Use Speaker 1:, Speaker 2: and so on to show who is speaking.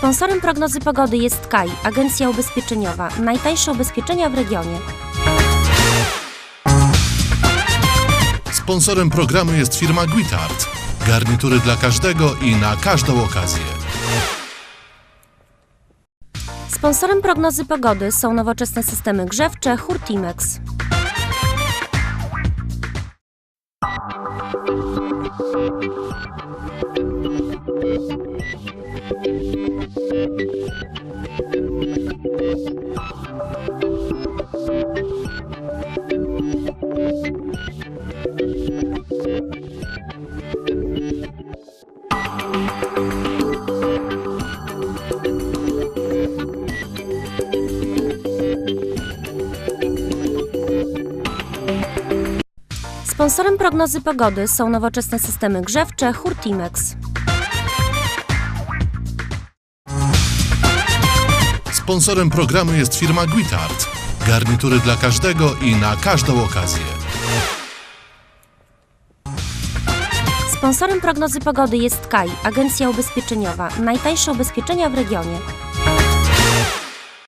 Speaker 1: Sponsorem prognozy pogody jest KAI, agencja ubezpieczeniowa. Najtańsze ubezpieczenia w regionie.
Speaker 2: Sponsorem programu jest firma Guitart. Garnitury dla każdego i na każdą okazję.
Speaker 1: Sponsorem prognozy pogody są nowoczesne systemy grzewcze Hurtimex. Sponsorem prognozy pogody są nowoczesne systemy grzewcze Hurtimex.
Speaker 2: Sponsorem programu jest firma Guitart. Garnitury dla każdego i na każdą okazję.
Speaker 1: Sponsorem prognozy pogody jest KAI, agencja ubezpieczeniowa. Najtańsze ubezpieczenia w regionie.